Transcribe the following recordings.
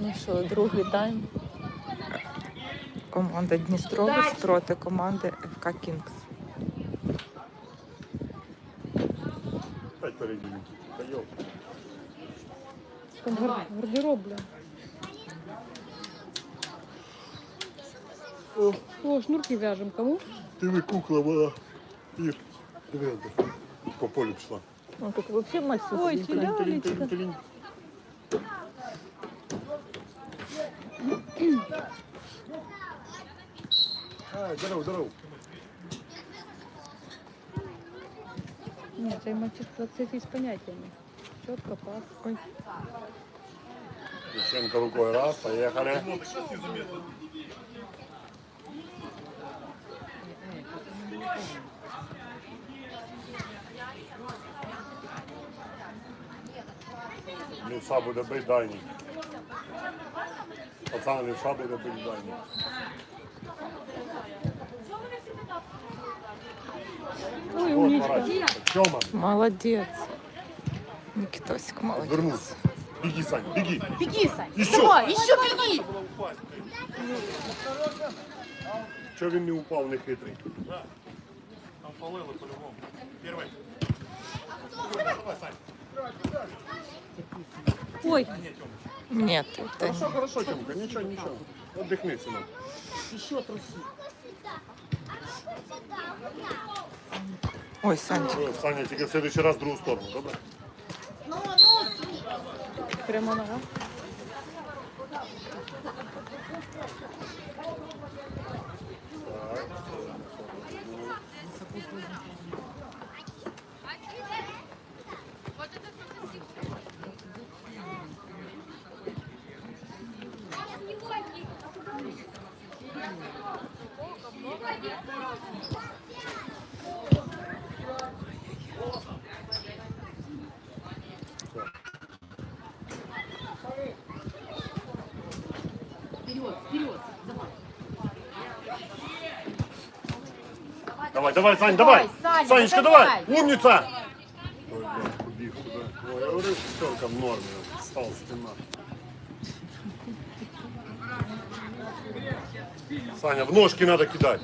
Ну що, другий тайм. Команда Дністровець проти команди ФК Кінгс. Опять перейди. Да ёп. Там гар- гардероб, бля. О, О, шнурки вяжем. Кому? диви, кукла була. Ір, диви, де. по полю пішла. Ну тут взагалі матч Ой, тут. чи лялечка. здорово, здорово. Нет, я мальчик плацифи с понятиями. Четко, пас. Ой. Девчонка рукой раз, поехали. Левша буде бить дайні. Пацан левша буде бить дайні. Ой, Вот, умничка. поворачивайся. Тьома, Молодець. Нікітосик молодець. вернусь. Беги, Сань, беги. Беги, Сань. Еще. Давай, еще беги. Чого він не упав, не хитрий? Там фолело по-любому. Первый. Ой, Ні, це Хорошо, хорошо, Тьомка, нічого, нічого. Отдихни, синок. Еще труси. Ой. О, Саня, тільки в следующий раз в другу сторону, добре? Ну, ну, прямо нога. Давай, Сань, давай! Саня, Санечка, давай. Умница! Ой, блядь, побіг куди. Ой, я говорю, пятерка в нормі. Стал стена. Саня, в ножки надо кидать.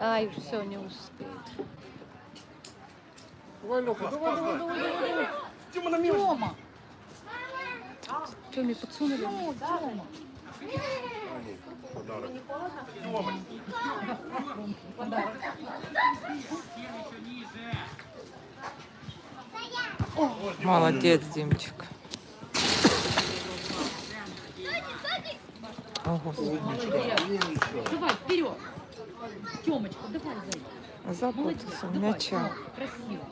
Ай, все, не успеет. Давай, Леха, давай, давай, давай, давай, давай. Тима на мелочь. Тёма. Что, мне подсунули? Ну, Тёма. Подарок. Молодець, Дімчик. О, Господи. Давай, вперед. Тёмочка, давай, зайка. Давай, м'яча. давай, красиво.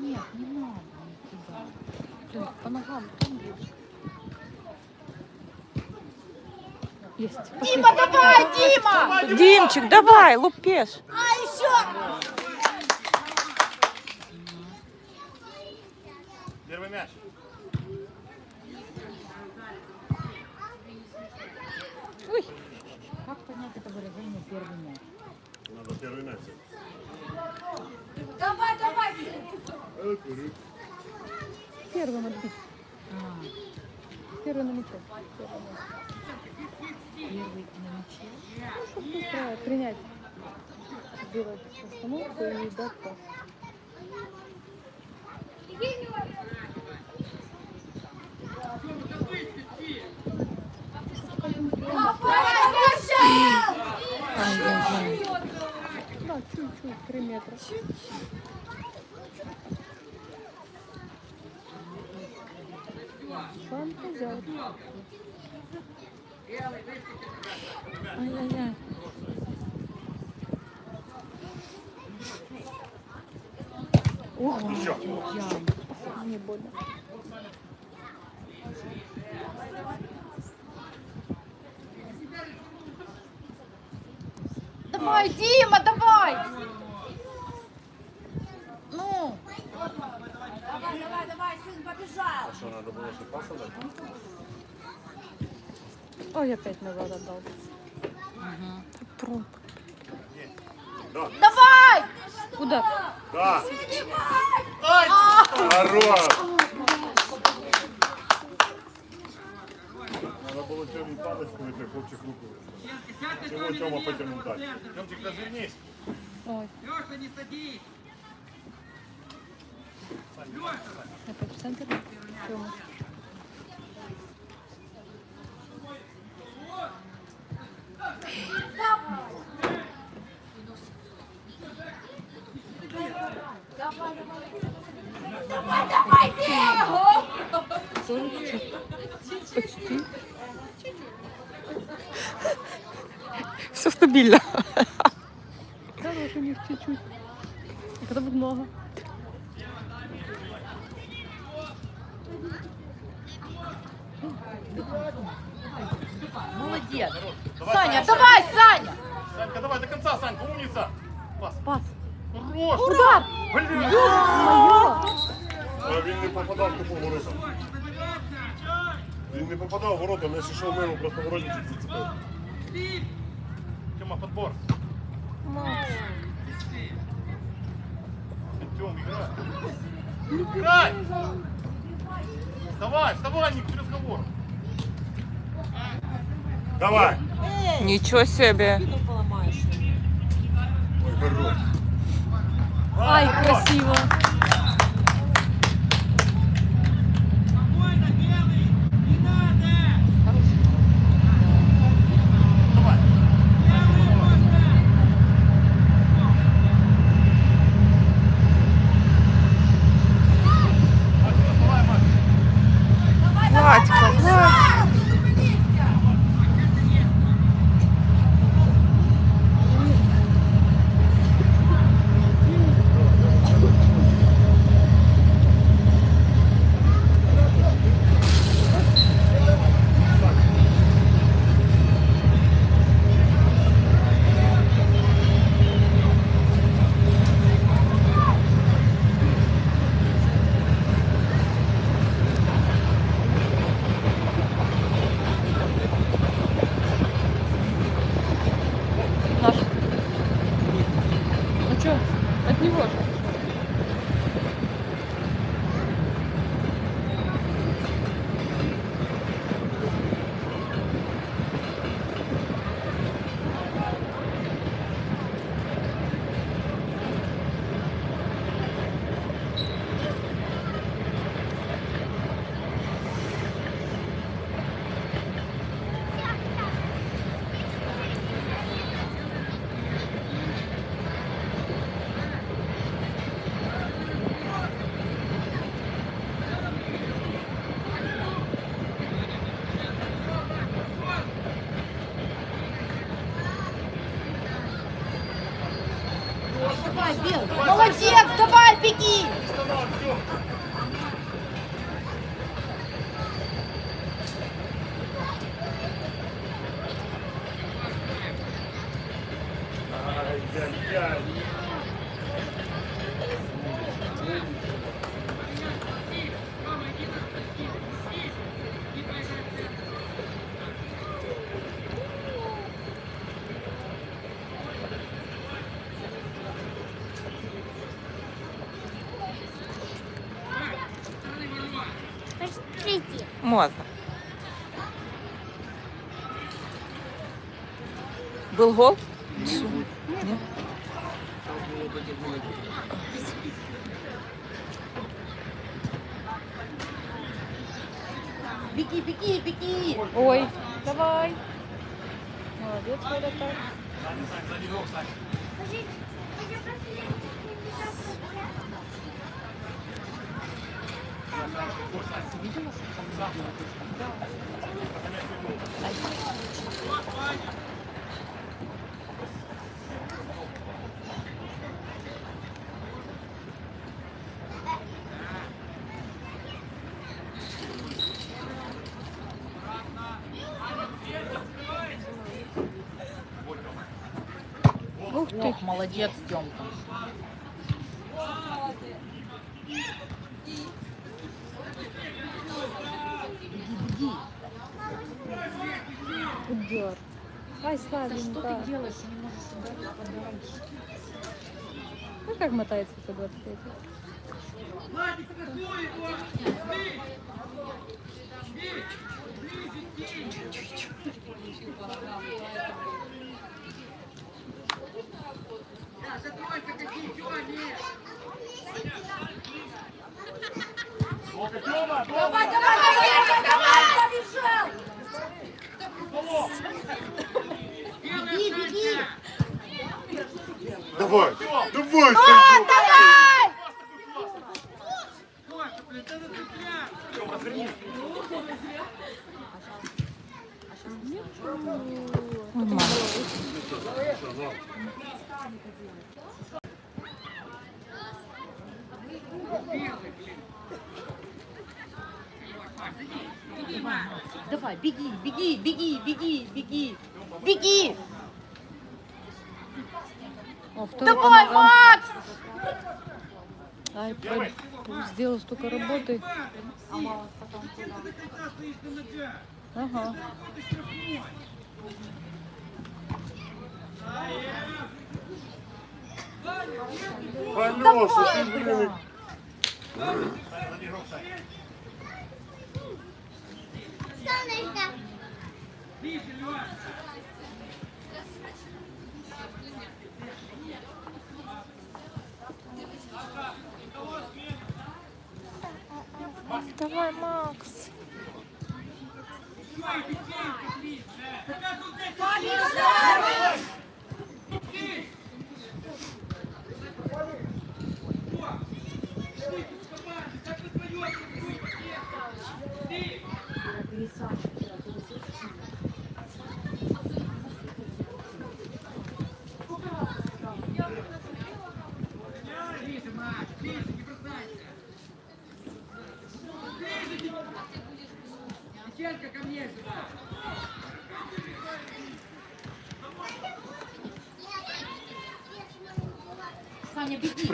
Нет, не надо. Блин, по ногам. Есть. Пошли. Дима, давай, Дима! Дімчик, давай, лупеш. А еще! Первый мяч. Выражение первый мяч? Надо первый мяч. Давай, давай! Первым отбить. А, Первый на мяче. Первый на мяче. Чтоб быстро принять. Сделать остановку и дать пас. Метра. Фантазер. Ай-яй-яй. Еще. Я Мне больно. Давай, Дима, давай! Ну, Что, надо было ще паса дати? Ой, опять назад отдал. Пром. давай! Куда? Да! Хорош! Надо було Тьомі палець, коли той хлопчик руку. Чого Тьома потягнув далі? Тёмчик, развернись. Ой. Опять в центр? Тёма. Все стабильно. Хорош у них чуть-чуть. А когда будет много? Молодец! Саня, давай, Саня! Санька, давай до конца, Санька, умница. Пас. Пас. Хорош. Удар! Блин. Моё! А він не попадав тупо в ворота. Він не попадав в ворота, не йшов мимо, просто воротничок зацепив. Тёма, подбор. Тём, играй. Играй! Вставай, вставай, не к разговору. Давай! Ничего себе. Ой. Ай, красиво! Можно. Был гол? Ты. Ох, молодец, Тёмка. Удар. Ай, слабенько. делаешь? Не можешь ударить подальше. Ну как мотается это 23 Давай, давай, давай, давай, побежал! Беги, беги! Давай, давай, А, давай! Нормально. Давай, беги, беги, беги, беги, беги, беги! О, второй Давай, помогал. Макс! Ай, сделал столько работы. Ага. Алеша, ты, блин, Давай, Макс. Саня,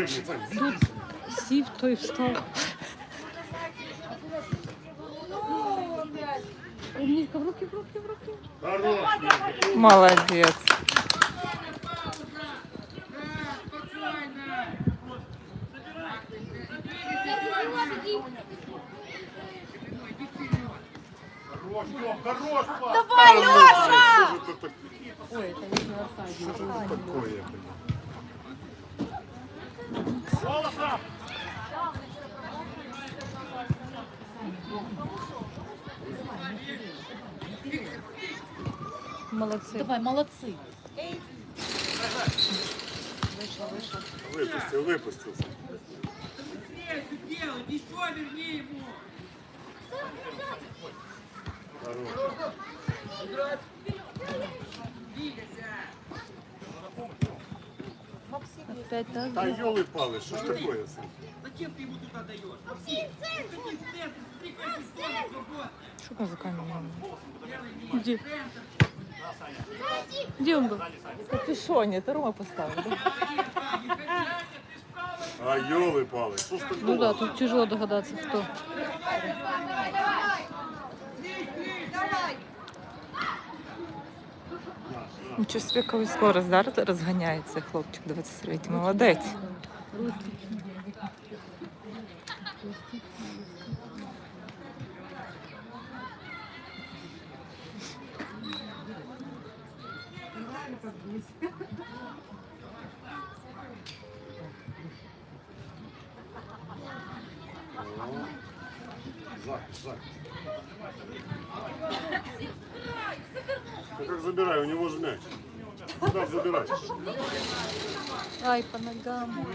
Тут сив, то и встал. Умничка, в руки, в руки, в руки. Хорош, Молодец. Хорош, Тём, хорош, пас. Давай, Леша! Что это такое? Что же такое, блин? Молодцы. Давай, молодцы! Выпустил, выпустился. Хорош. Опять так. Да елы-палы, что ж такое? Сань? Что там за камера? Где? Где он был? В капюшоне. Это Рома поставил, да? А елы-палы, что ж такое? Ну да, тут тяжело догадаться, кто. Нічого собі якою скорость, да, розганяється хлопчик 23 Молодець. Зак, Зак. Ну как забирай, у него же мяч. Куда забирать? Ай, по ногам.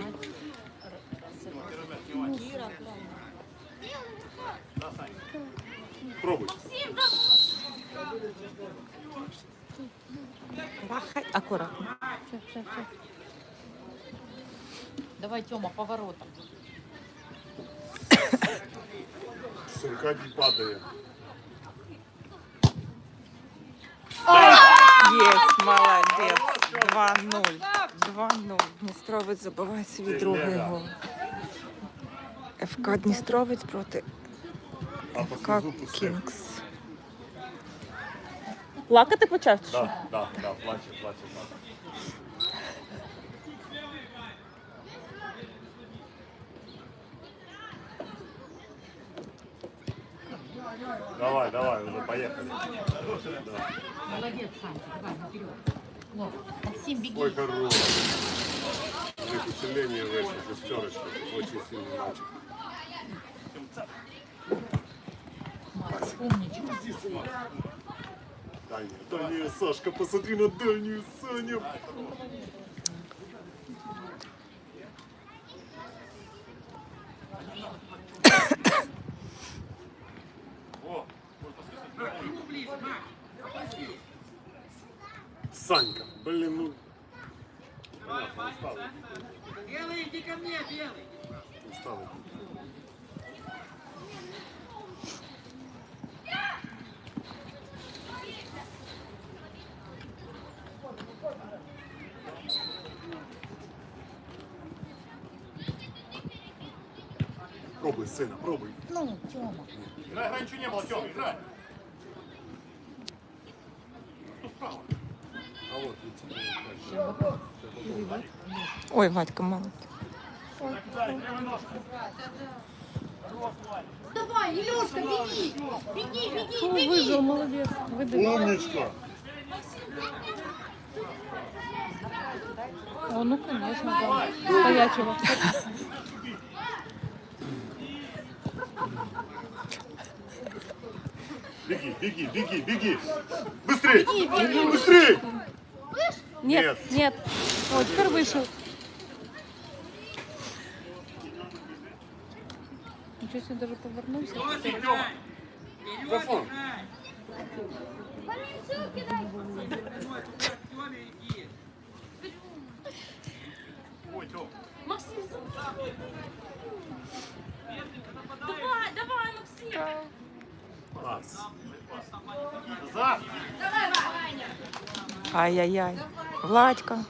Пробуй. Рахай. Акуратно. Все, все, все. Давай, Тёма, поворотом. Сыркади падает. Есть, молодец. 2-0. 2-0. Дністровець забиває свій другий гол. ФК Дністровець проти А по ФК пустив. Кінгс. Плакати почав? чи що? Да, да, да, плаче, плаче, плаче. Давай, давай, уже поехали. Молодец, Саня, давай, вперед. Вот, Максим, беги. Ой, хорош. У них усиление вышло, шестерочка. Очень сильный мальчик. Макс, умничка. Дальняя, дальняя, Сашка, посмотри на дальнюю, Саня. Санька, блин, ну... Белый, иди ко мне, белый. Устал. Пробуй, сына, пробуй. Ну, Тёма. Играй, играй, ничего не было, Тём, играй. А вот, видите. Ой, Вадька, молодець. Давай, Илюшка, беги! Беги, беги, беги! выжил, молодец. Выдавил. Умничка. О, ну, конечно, да. Стоячего. Беги, беги, беги, беги. Быстрей! Быстрей! Нет, нет. О, теперь вышел. Ничего себе, даже повернулся. Тём. Максим, Давай, давай, Максим! Раз. Ай-яй-яй. Владька.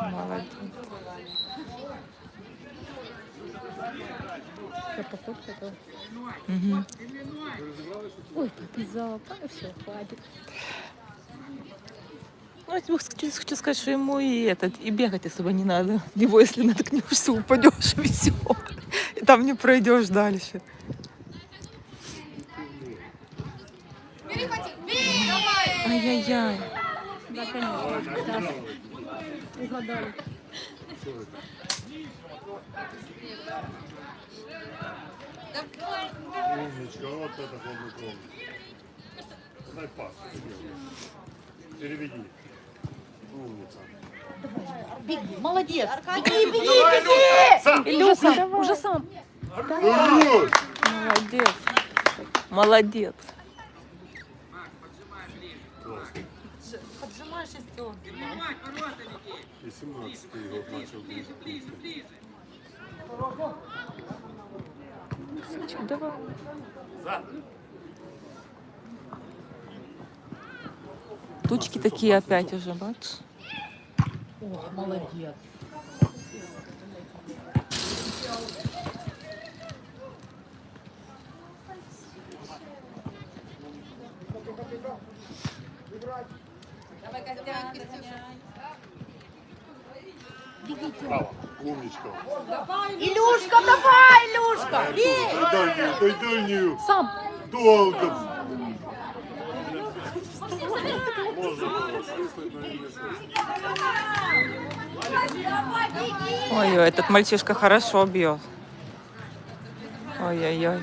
Да? Угу. Ой, подвязал. Все, хватит. Ну, я хочу, хочу сказать, что ему и этот, и бегать особо не надо. Его, если наткнешься, упадешь и все. И там не пройдешь дальше. Перехвати! Бей! Давай! Ай-яй-яй. Да, конечно. Сейчас. Угадали. Умничка, вот это хладнокровно. Дай пас. Переведи. Умница. Беги, молодец. Беги, беги, беги! Уже сам, уже сам. Молодец. Молодец. И 17-й год начал ближе. Давай. Тучки такие опять уже, бачишь? Ох, молодец. Умничка. Илюшка, давай, Илюшка! Дай дальнюю, дай дальнюю. Сам. Долго. Можно было свистнуть, но не свистнуть. Давай, беги! Ой, этот мальчишка хорошо бьет. Ой-ой-ой.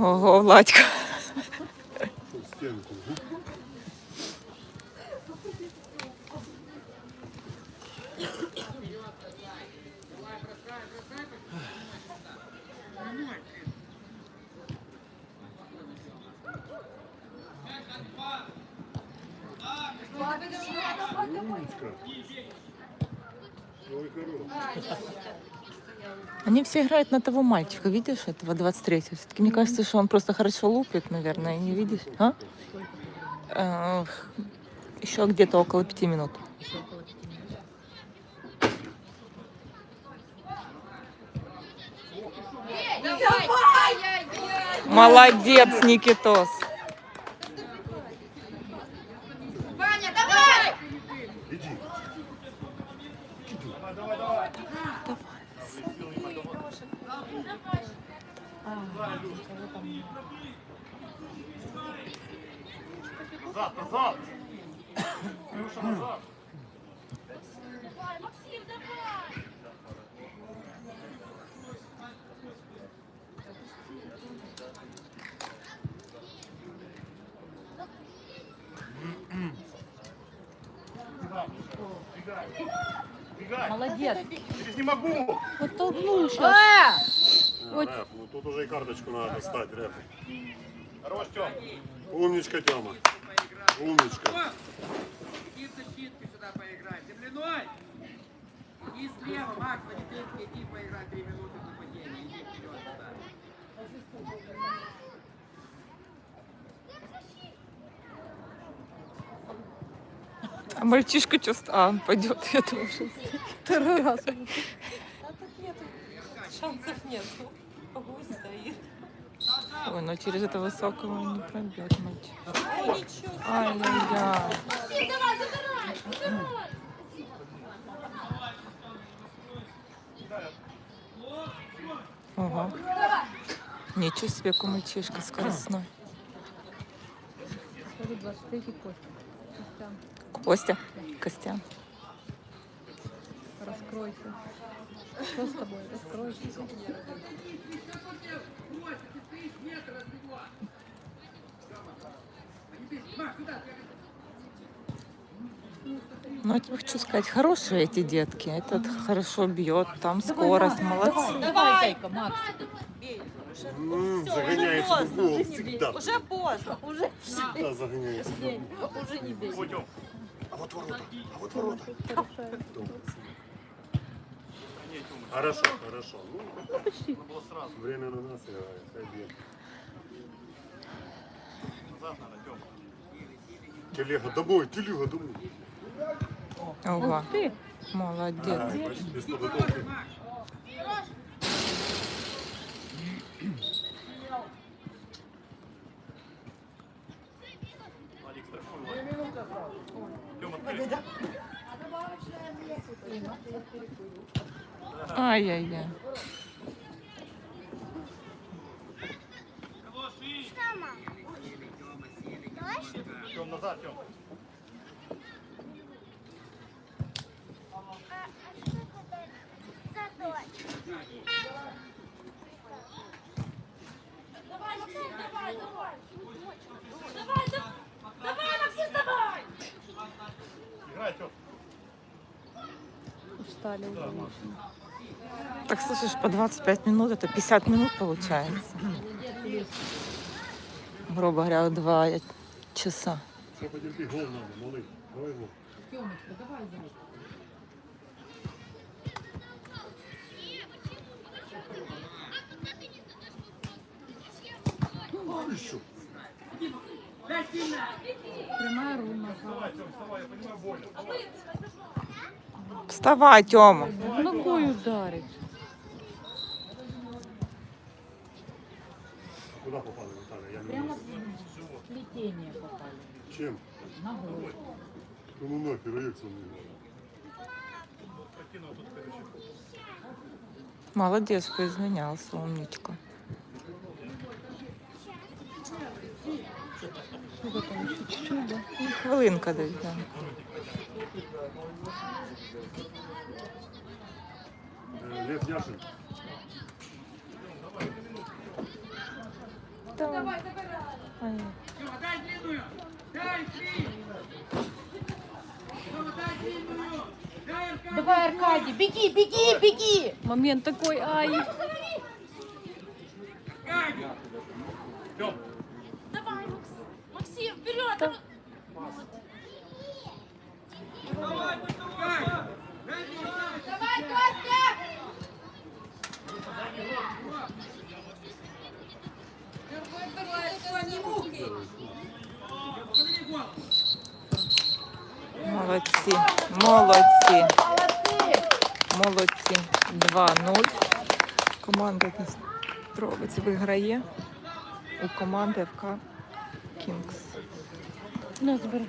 Ого, Владька. Они все играют на того мальчика, видишь, этого 23-го. Все-таки мне кажется, что он просто хорошо лупит, наверное, не видишь? А? Э, Еще где-то около пяти минут. Молодец, Никитос. Назад, назад. Илюша, назад. Давай, Максим, давай! Бегай. Молодец. Через не могу. Подтолкнул сейчас. А, Рэп, ну тут уже и карточку надо достать, рэп. Хорош, Тём. Умничка, Тёма. Умничка. Иди в сюда поиграй. Земляной! Иди слева, Макс, Ванитинский, иди поиграй три минуты в нападении. Иди вперед туда. А мальчишка чувствует, а, пойдет, я думаю, что Второй раз. уже. шансов нет. Ой, ну через это высокого не мальчик. Ай-яй-яй. Ого. Ничего себе, какой мальчишка скоростной. Смотри, 23 Костя. Костян, Костя, Костян. раскройся. Что с тобой? Раскройся. Ну, я тебе хочу сказать, хорошие эти детки. Этот хорошо бьет, там скорость, молодцы. Давай, зайка, Макс. М, Загоняется в гол всегда. Уже поздно. Уже, Всегда загоняется. уже не бей. А вот ворота, а вот ворота. Хорошо, хорошо. Ну, Почти. Надо было сразу. время на нас играет. Пойдем. Назад надо, Тём. Телега домой, телега домой. Ого, ты. молодец. Ай, почти без подготовки. Владик, страхуй, Владик. Тём, открылись. Ай-яй-яй. Тём, назад, Тём. Давай, Максим, давай, давай! Давай, давай! Давай, Максим, давай! Играй, Тём. Устали уже. Так слышишь, по 25 минут, это 50 минут получается. Грубо говоря, два часа. Прямая руна. Вставай, вставай, я понимаю, больно. Вставай, Тёма. Ногой ударить. Куда попали, Наталья? Я не Прямо знаю. в сплетение попали. Чем? На голову. Ну нахер, тут, короче. Молодец, что извинялся, умничка. Хвилинка десь, так. Лев Яшин. Давай, забирай. Давай, Аркадий, беги, беги, беги! Момент такой, ай! Молодці, молодці. Молодці. 2-0. Команда Дністровець виграє у команди ФК Кінгс. Ну, збери.